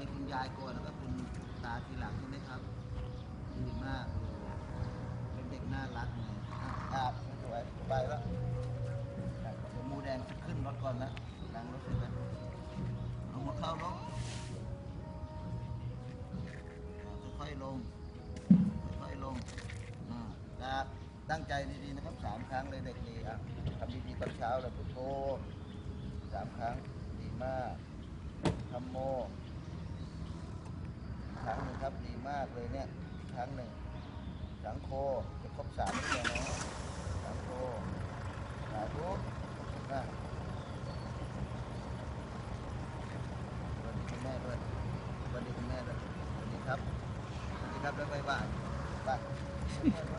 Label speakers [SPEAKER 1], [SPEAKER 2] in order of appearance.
[SPEAKER 1] มีคุณยายก่อนแล้วก็คุณตาทีหลังใช่ไหมครับดีมากเลยเป็นเด็กน่ารักไงอะอาบสวยสบายแล้วเดี๋ยวมูแดงจะขึ้นรถก่อนนะนั่งรถเสร็จแล้วเอาหัวเข้าลงอะค่อยๆลงค่อยๆลงอ่าครับตั้งใจดีๆนะครับสามครั้งเลยเด็กดีอะทำดีๆตอนเช้าเลยพุทโธสามครั้งดีมากทำโมอีก ครั้งหนึ่งครับดีมากเลยเนี่ยอีกครั้งหนึ่งสังโคจะครบสามแล้วนะสังโคสาธุนะสวัสดีคุณแม่ด้วยสวัสดีคุณแม่ด้วยสวัสดีครับสวัสดีครับแล้วบ๊ายบานไป